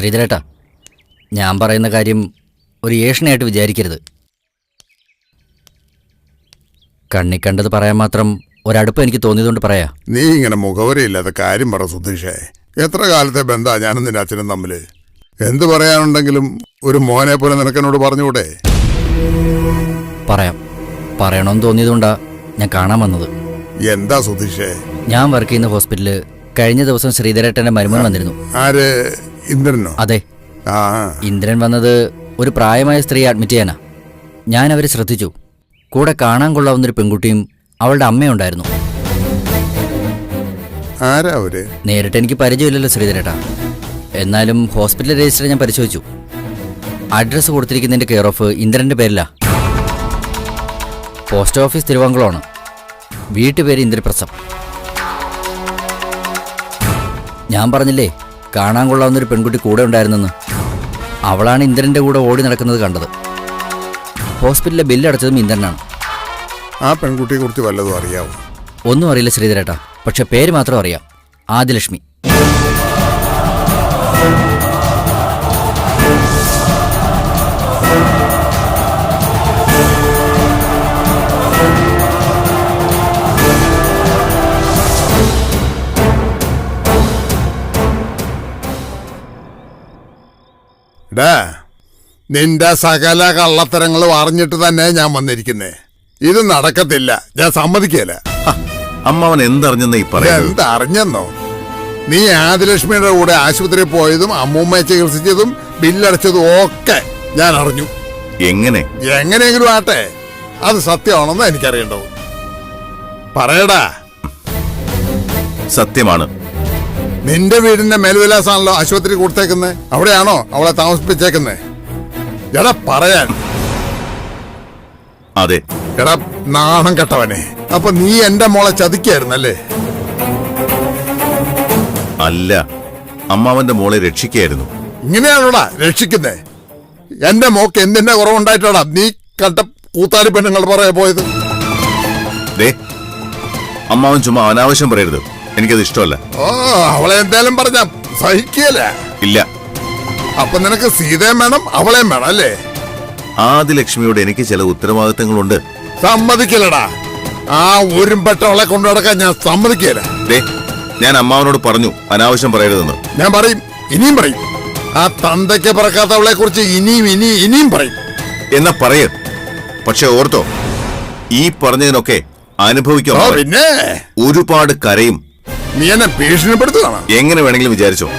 ശ്രീധരേട്ടാ ഞാൻ പറയുന്ന കാര്യം ഒരു ഏഷണയായിട്ട് വിചാരിക്കരുത്. കണ്ണി കണ്ടത് പറയാൻ മാത്രം ഒരടുപ്പം എനിക്ക് തോന്നിയതുകൊണ്ട് പറയാ. നീ ഇങ്ങനെ മുഖവരയില്ലാത്ത കാര്യം പറ സുധീഷേ. എത്ര കാലത്തെ ബന്ധാ ഞാനും നിന്റെ അച്ഛനും തമ്മിൽ? എന്ത് പറയാനുണ്ടെങ്കിലും ഒരു മോനെ പോലെ നിനക്കെന്നോട് പറഞ്ഞുകൂടെ? പറയാം. പറയണമെന്ന് തോന്നിയതുകൊണ്ടാ ഞാൻ കാണാൻ വന്നത്. എന്താ സുധീഷേ? ഞാൻ വർക്ക് ചെയ്യുന്ന ഹോസ്പിറ്റലിൽ കഴിഞ്ഞ ദിവസം ശ്രീധരേട്ടന്റെ മരുമകൻ വന്നിരുന്നു. ആര്? ഇന്ദ്രനോ? അതെ. ആ ഇന്ദ്രൻ വന്നത് ഒരു പ്രായമായ സ്ത്രീയെ അഡ്മിറ്റ് ചെയ്യാനാ. ഞാൻ അവരെ ശ്രദ്ധിച്ചു. കൂടെ കാണാൻ കൊള്ളാവുന്ന ഒരു പെൺകുട്ടിയും അവളുടെ അമ്മയുണ്ടായിരുന്നു ആരാ അവർ? നേരിട്ട് എനിക്ക് പരിചയമില്ലല്ലോ ശ്രീധരേട്ടാ. എന്നാലും ഹോസ്പിറ്റൽ രജിസ്റ്റർ ഞാൻ പരിശോധിച്ചു. അഡ്രസ്സ് കൊടുത്തിരിക്കുന്നതിന്റെ കെയർ ഓഫ് ഇന്ദ്രന്റെ പേരിലാ. പോസ്റ്റ് ഓഫീസ് തിരുവാങ്കുളമാണ്. വീട്ടുപേര് ഇന്ദ്രപ്രസം. ഞാൻ പറഞ്ഞില്ലേ കാണാൻ കൊള്ളാവുന്നൊരു പെൺകുട്ടി കൂടെ ഉണ്ടായിരുന്നെന്ന്. അവളാണ് ഇന്ദ്രന്റെ കൂടെ ഓടി നടക്കുന്നത് കണ്ടത്. ഹോസ്പിറ്റലിലെ ബില്ല് അടച്ചതും ഇന്ദ്രനാണ്. ആ പെൺകുട്ടിയെ കുറിച്ച് വല്ലതും അറിയാവോ? ഒന്നും അറിയില്ല ശ്രീധരേട്ടാ. പക്ഷെ പേര് മാത്രം അറിയാം. ആദിലക്ഷ്മി. ഡാ നിന്റെ സകല കള്ളത്തരങ്ങളും അറിഞ്ഞിട്ട് തന്നെ ഞാൻ വന്നിരിക്കുന്നേ. ഇത് നടക്കത്തില്ല. ഞാൻ സമ്മതിക്കല. അമ്മ അമ്മാവൻ എന്തറിഞ്ഞെന്ന് ഈ പറയുന്നത്? എന്തറിഞ്ഞെന്നോ? നീ ആദിലക്ഷ്മിയുടെ കൂടെ ആശുപത്രിയിൽ പോയതും അമ്മൂമ്മയെ ചികിത്സിച്ചതും ബില്ലടച്ചതും ഒക്കെ ഞാൻ അറിഞ്ഞു. എങ്ങനെ? എങ്ങനെയെങ്കിലും ആട്ടെ. അത് സത്യമാണെന്ന് എനിക്കറിയേണ്ടത് പറയടാ. സത്യമാണ്. നിന്റെ വീടിന്റെ മേൽവിലാസാണല്ലോ ആശുപത്രി കൊടുത്തേക്കുന്നത് അവിടെയാണോ അവളെ താമസിപ്പിച്ചേക്കുന്നത് എടാ പറയാൻ. അതെ. എടാ നാണം കെട്ടവനെ. അപ്പൊ നീ എന്റെ മോളെ ചതിക്കായിരുന്നല്ലേ? അല്ല. അമ്മാവന്റെ മോളെ രക്ഷിക്കായിരുന്നു. ഇങ്ങനെയാണോടാ രക്ഷിക്കുന്നേ? എന്റെ മോക്ക് എന്തിന്റെ കുറവുണ്ടായിട്ടാടാ നീ കണ്ട കൂത്താലി പെണ്ണുങ്ങൾ പറയാ പോയത്? അമ്മാവൻ ചുമ്മാ അനാവശ്യം പറയരുത്. എനിക്കത് ഇഷ്ടമല്ല. ഓ അവളെ എന്തായാലും പറഞ്ഞ സഹിക്കല. ഇല്ല. അപ്പൊ നിനക്ക് സീതയും വേണം അവളെയും വേണം അല്ലേ? ആദ്യ ലക്ഷ്മിയോട് എനിക്ക് ചില ഉത്തരവാദിത്തങ്ങളുണ്ട്. സമ്മതിക്കലടാ. ആ ഉരുമ്പെട്ട അവളെ കൊണ്ടു നടക്കാൻ ഞാൻ സമ്മതിക്കല. ദേ ഞാൻ അമ്മാവനോട് പറഞ്ഞു അനാവശ്യം പറയരുതെന്ന്. ഞാൻ പറയും ഇനിയും പറയും. ആ തന്തയ്ക്ക് പറക്കാത്തവളെ കുറിച്ച് ഇനിയും ഇനി ഇനിയും പറയും. എന്നാ പറയ. പക്ഷെ ഓർത്തോ ഈ പറഞ്ഞതിനൊക്കെ അനുഭവിക്കാം. പിന്നെ? ഒരുപാട് കരയും നീ എന്നെ ഭീഷണിപ്പെടുത്തുകയാണ്. എങ്ങനെ വേണമെങ്കിലും വിചാരിച്ചോ.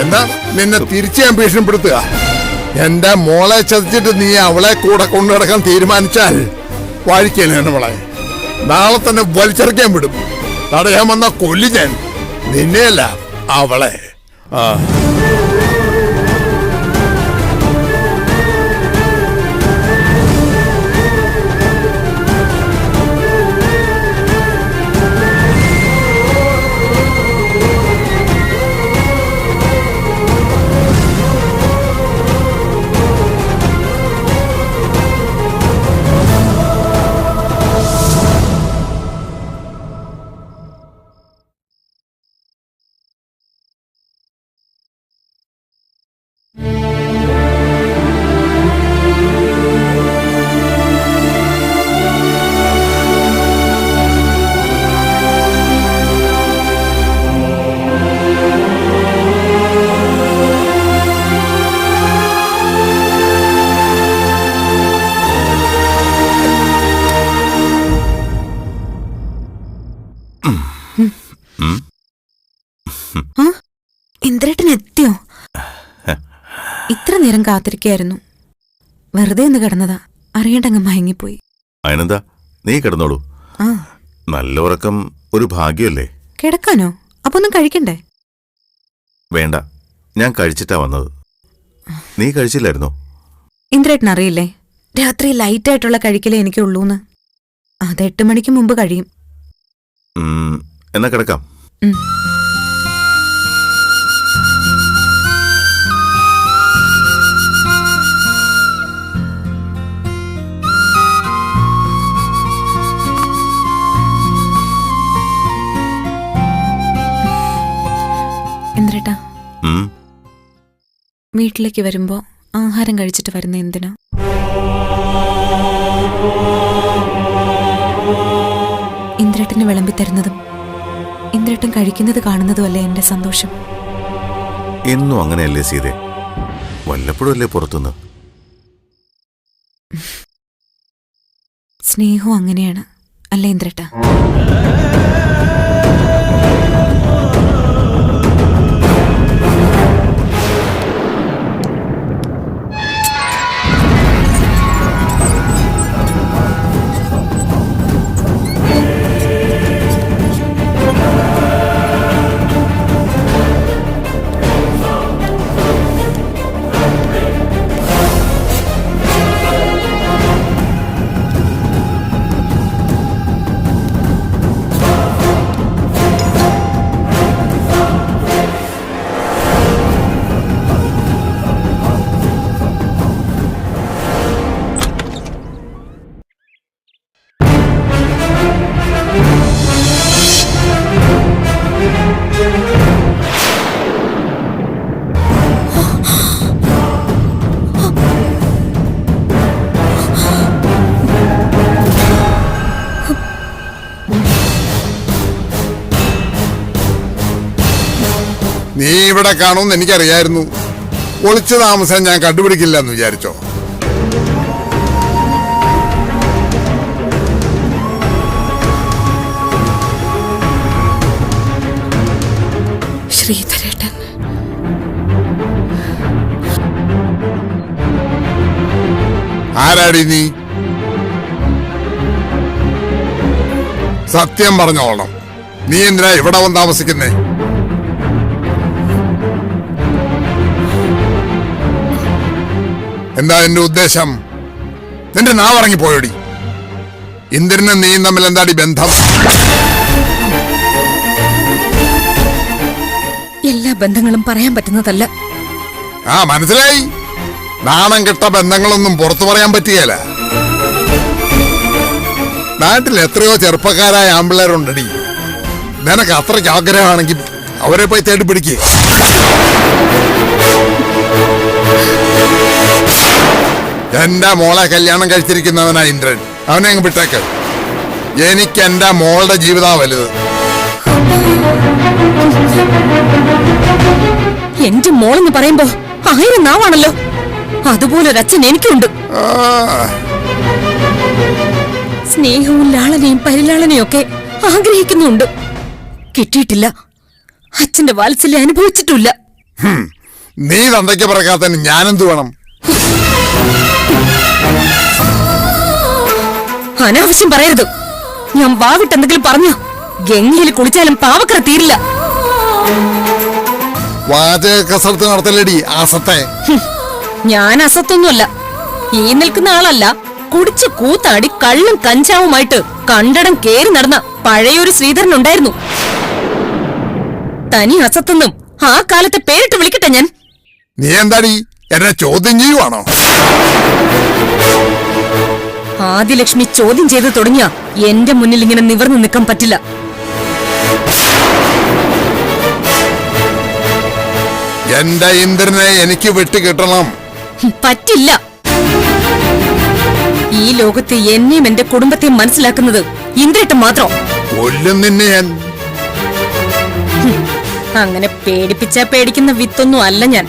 എന്താ? നിന്നെ തിരിച്ച് ഞാൻ ഭീഷണിപ്പെടുത്തുക? എന്റെ മോളെ ചതിച്ചിട്ട് നീ അവളെ കൂടെ കൊണ്ടുനടക്കാൻ തീരുമാനിച്ചാൽ വാഴിക്കലാണ് അവളെ നാളെ തന്നെ വലിച്ചെറക്കാൻ വിടും. തടയാൻ വന്ന കൊല്ലി ഞാൻ. നിന്നെയല്ല അവളെ. ആ. ഇന്ദ്രേട്ടൻ എത്തിയോ? ഇത്ര നേരം കാത്തിരിക്കായിരുന്നു വെറുതെ ഒന്ന് കിടന്നതാ. അറിയണ്ടങ്ങ് മയങ്ങിപ്പോയി. അതിനെന്താ നീ കിടന്നോളൂ. നല്ല ഉറക്കം ഒരു ഭാഗ്യമല്ലേ? കിടക്കാനോ? അപ്പൊ ഒന്നും കഴിക്കണ്ടേ? വേണ്ട. ഞാൻ കഴിച്ചിട്ടാ വന്നത്. നീ കഴിച്ചില്ലായിരുന്നോ? ഇന്ദ്രേട്ടൻ അറിയില്ലേ? രാത്രി ലൈറ്റായിട്ടുള്ള കഴിക്കലേ എനിക്കുള്ളൂന്ന്. അത് എട്ട് മണിക്ക് മുമ്പ് കഴിയും. എന്നാ കിടക്കാം. ഉം. ഇന്ദ്രേട്ടാ ഉം, വീട്ടിലേക്ക് വരുമ്പോ ആഹാരം കഴിച്ചിട്ട് വരുന്ന എന്തിനാ? ഇന്ദ്രേട്ടന് വിളമ്പി തരുന്നതും ഇന്ദ്രേട്ടൻ കഴിക്കുന്നത് കാണുന്നതുമല്ലേ എന്റെ സന്തോഷം? എന്നും അങ്ങനെയല്ലേ സീതെ? വല്ലപ്പോഴും അല്ലേ പുറത്തുനിന്ന്? സ്നേഹവും അങ്ങനെയാണ് അല്ലേ ഇന്ദ്രേട്ട? ഇവിടെ കാണുമെന്ന് എനിക്കറിയായിരുന്നു. ഒളിച്ചു താമസം ഞാൻ കണ്ടുപിടിക്കില്ല എന്ന് വിചാരിച്ചോ? ശ്രീധരേട്ടൻ. ആരാടി നീ? സത്യം പറഞ്ഞോളണം. നീ എന്തിനാ ഇവിടെ വന്ന് താമസിക്കുന്നേ? എന്താ എന്റെ ഉദ്ദേശം? നിന്റെ നാവറങ്ങി പോയടി. ഇന്ദ്രനും നീയും തമ്മിൽ എന്താടി ബന്ധം? എല്ലാ ബന്ധങ്ങളും പറയാൻ പറ്റുന്നതല്ല. ആ മനസ്സിലായി? നാണം കെട്ട ബന്ധങ്ങളൊന്നും പുറത്തു പറയാൻ പറ്റിയല്ല നാട്ടിൽ എത്രയോ ചെറുപ്പക്കാരായ ആമ്പിള്ളേരുണ്ടടി. നിനക്ക് അത്രയ്ക്ക് ആഗ്രഹമാണെങ്കിൽ അവരെ പോയി തേടി പിടിക്ക് എന്റെ മോളെ കല്യാണം കഴിച്ചിരിക്കുന്നവനാ ഇന്ദ്രൻ. അവനെ അങ്ങ് വിട്ടേക്ക്. എനിക്ക് എന്റെ മോളുടെ ജീവിതാ വലുത്. എന്റെ മോളെന്ന് പറയുമ്പോ ആയിരം നാവാണല്ലോ. അതുപോലൊരച്ഛൻ എനിക്കുണ്ട്. ആ, സ്നേഹവും ലാളനയും പരിലാളനയും ഒക്കെ ആഗ്രഹിക്കുന്നുണ്ട്. കിട്ടിയിട്ടില്ല. അച്ഛന്റെ വാത്സല്യം അനുഭവിച്ചിട്ടില്ല. നീ തന്തയ്ക്ക് പറക്കാത്തതിന് ഞാനെന്ത് വേണം? അനാവശ്യം പറയരുത്. ഞാൻ വാവിട്ട് എന്തെങ്കിലും പറഞ്ഞു. ഗംഗയിൽ കുളിച്ചാലും പാവക്കറ തീരില്ല. കസർത്ത് നടത്തലടി ആസത്തെ. ഞാൻ അസത്തൊന്നുമല്ല ഈ നിൽക്കുന്ന ആളല്ല. കുടിച്ച് കൂത്താടി കള്ളും കഞ്ചാവുമായിട്ട് കണ്ടടം കേറി നടന്ന പഴയൊരു ശ്രീധരൻ ഉണ്ടായിരുന്നു തനി അസത്തെന്നും ആ കാലത്തെ പേരിട്ട് വിളിക്കട്ടെ ഞാൻ. നീ എന്താടി എന്നെ ചോദ്യം ചെയ്യുവാണോ? ആദിലക്ഷ്മി ചോദ്യം ചെയ്ത് തുടങ്ങിയ എന്റെ മുന്നിൽ ഇങ്ങനെ നിവർന്നു നിൽക്കാൻ പറ്റില്ല. എന്റെ ഇന്ദ്രനെ എനിക്ക് വിട്ടു കിട്ടണം. പറ്റില്ല. ഈ ലോകത്തെ എന്നെയും എന്റെ കുടുംബത്തെയും മനസ്സിലാക്കുന്നത് ഇന്ദ്രേട്ടൻ മാത്രം. കൊല്ലും നിന്നെ ഞാൻ. അങ്ങനെ പേടിപ്പിച്ചാ പേടിക്കുന്ന വിത്തൊന്നും അല്ല ഞാൻ.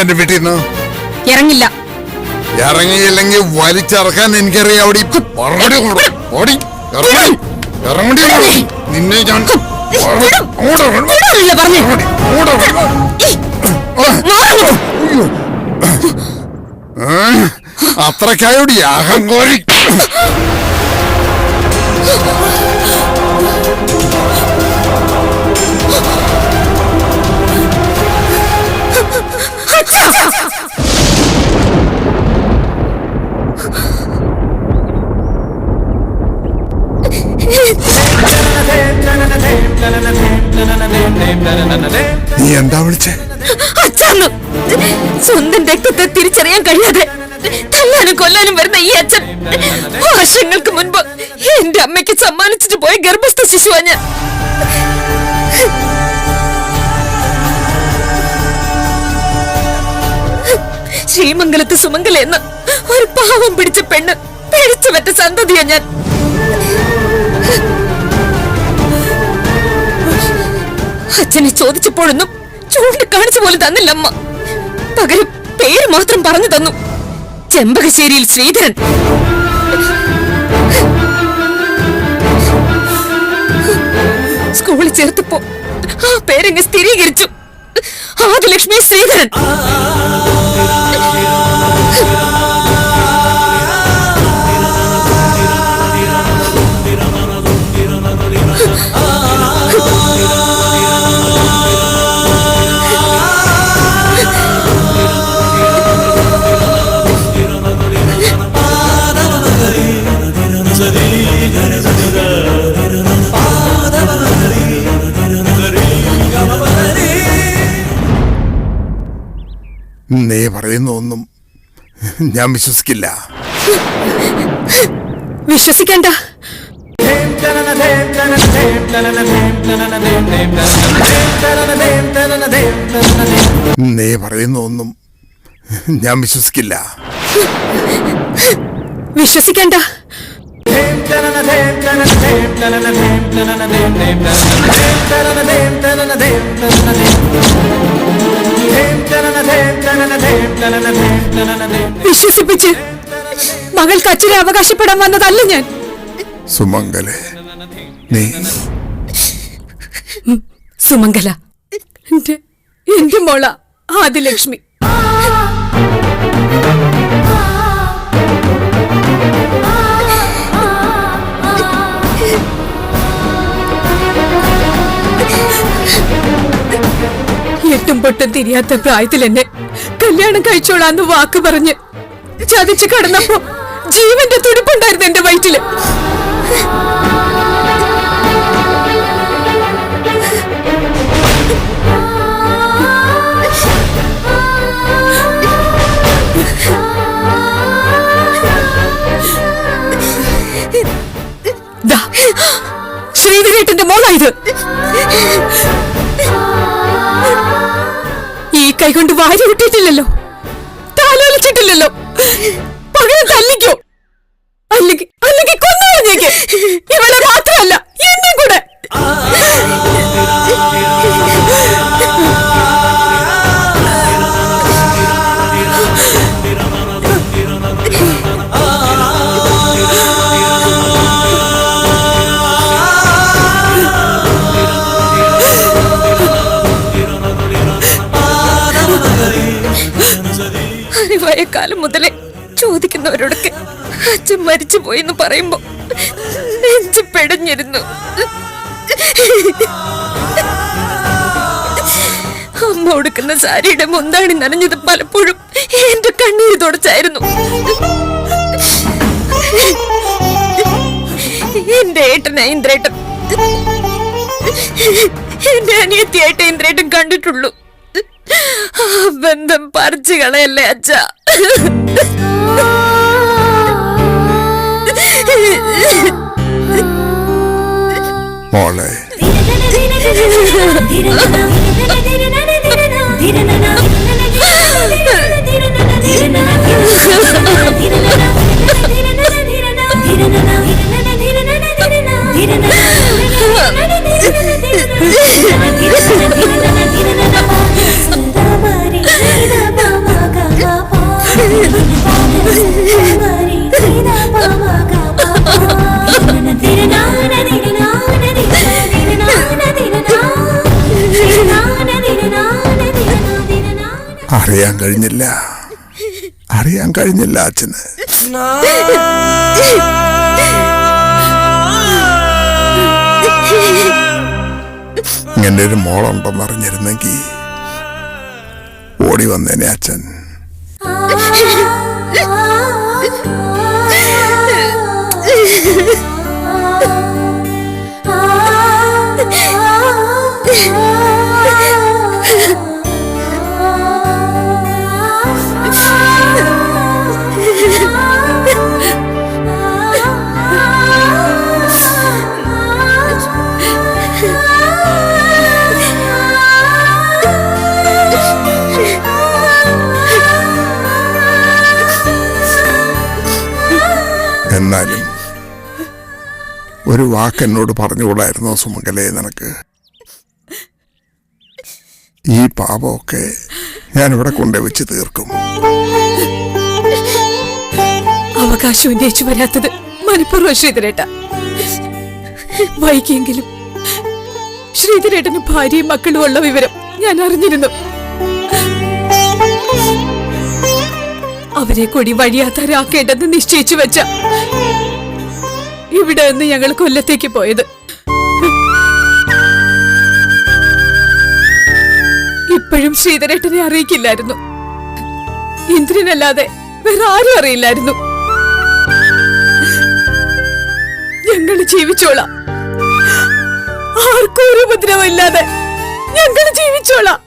എന്റെ വീട്ടിൽ നിന്ന്. ഇറങ്ങില്ല. ഇറങ്ങിയില്ലെങ്കിൽ വലിച്ചിറക്കാൻ എനിക്കറിയാം. അവിടെ. ഓടി ഇറങ്ങടി. ഇറങ്ങടി നിന്നെ ഞാൻ അങ്ങോട്ട് ഇറങ്ങ്. Ha ha അങ്ങോട്ട് ഇറങ്ങ്. മാറൂ. ഏ? അത്രക്കായോടി അഹങ്കോരി നീ എന്താ വിളിച്ചേ? അച്ഛന്ന് സ്വന്തം രക്തത്തെ തിരിച്ചറിയാൻ കഴിയാതെ തല്ലാനും കൊല്ലാനും വരുന്ന ഈ അച്ഛൻ വർഷങ്ങൾക്ക് മുൻപ് എന്റെ അമ്മയ്ക്ക് സമ്മാനിച്ചിട്ട് പോയ ഗർഭസ്ഥ ശിശുവാ ഞാൻ. ശ്രീമംഗലത്ത് സുമംഗല എന്ന ഒരു പാവം പിടിച്ച പെണ്ണ് പിടിച്ചു പറ്റ സന്തതിയാ ഞാൻ. അച്ഛനെ ചോദിച്ചപ്പോഴൊന്നും കാണിച്ചു പോലും തന്നില്ല അമ്മ. പകരം പേര് മാത്രം പറഞ്ഞു തന്നു. ചെമ്പകശ്ശേരിയിൽ ശ്രീധരൻ. സ്കൂളിൽ ചേർത്തപ്പോ ആ പേരങ്ങ് സ്ഥിരീകരിച്ചു. ആദ്യലക്ഷ്മി ശ്രീധരൻ. നീ പറയുന്ന ഒന്നും ഞാൻ വിശ്വസിക്കില്ല. വിശ്വസിക്കണ്ട. നീ പറയുന്ന ഒന്നും ഞാൻ വിശ്വസിക്കില്ല. വിശ്വസിക്കണ്ട. വിശ്വസിപ്പിച്ച് മകൾക്ക് അച്ഛനെ അവകാശപ്പെടാൻ വന്നതല്ല ഞാൻ. സുമംഗലെ നീ. സുമംഗല എന്റെ എന്റെ മോള ആദിലക്ഷ്മി. എട്ടും പൊട്ടും തിരിയാത്ത പ്രായത്തിൽ എന്നെ കല്യാണം കഴിച്ചോളാന്ന് വാക്ക് പറഞ്ഞ് ചതിച്ചു കടന്നപ്പോ ജീവന്റെ തുടിപ്പുണ്ടായിരുന്നു എന്റെ വയറ്റിൽ. ശ്രീധരേട്ടന്റെ മോളായത് ഈ കൈ കൊണ്ട് വാരി വിട്ടിട്ടില്ലല്ലോ താലോലിച്ചിട്ടില്ലല്ലോ പകരം തല്ലിക്കോ. അറിവായ കാലം മുതലേ ചോദിക്കുന്നവരോടൊക്കെ അച്ഛൻ മരിച്ചു പോയെന്ന് പറയുമ്പോ നെഞ്ച് പെടഞ്ഞിരുന്നു. അമ്മ ഉടുക്കുന്ന സാരിയുടെ മുന്താണി നനഞ്ഞത് പലപ്പോഴും എന്റെ കണ്ണീര് തുടച്ചായിരുന്നു. എന്റെ ഏട്ടൻ ഇന്ദ്രേട്ടൻ. എന്റെ അനിയത്തിയായിട്ട് ഇന്ദ്രേട്ടൻ കണ്ടിട്ടുള്ളൂ. ബന്ധം പറിച്ചു കളയല്ലേ അച്ഛ. മോളെ അറിയാൻ കഴിഞ്ഞില്ല. അറിയാൻ കഴിഞ്ഞില്ല അച്ഛന്. ഇങ്ങനെ ഒരു മോളുണ്ടെന്ന് അറിഞ്ഞിരുന്നെങ്കിൽ ഓടി വന്നേനെ അച്ഛൻ. എന്നാലും ഒരു വാക്ക് എന്നോട് പറഞ്ഞുകൂടായിരുന്നോ സുമംഗലെ നിനക്ക്? ഈ പാപമൊക്കെ ഇവിടെ കൊണ്ടു വെച്ച് തീർക്കും. അവകാശം ഉന്നയിച്ചു വരാത്തത് മനഃപൂർവം ശ്രീധരേട്ട. വൈകിയെങ്കിലും ശ്രീധരേട്ടന് ഭാര്യയും മക്കളും ഉള്ള വിവരം ഞാൻ അറിഞ്ഞിരുന്നു. അവരെ കൂടി വഴിയാത്തരാക്കേണ്ടെന്ന് നിശ്ചയിച്ചു വെച്ച ഇവിടെ നിന്ന് ഞങ്ങൾ കൊല്ലത്തേക്ക് പോയത്. ഇപ്പോഴും ശ്രീധരേട്ടനെ അറിയിക്കില്ലായിരുന്നു. ഇന്ദ്രനല്ലാതെ വേറെ ആരും അറിയില്ലായിരുന്നു. ഞങ്ങൾ ജീവിച്ചോളാം. ആർക്കും ഒരു ഉപദ്രവമില്ലാതെ ഞങ്ങൾ ജീവിച്ചോളാം.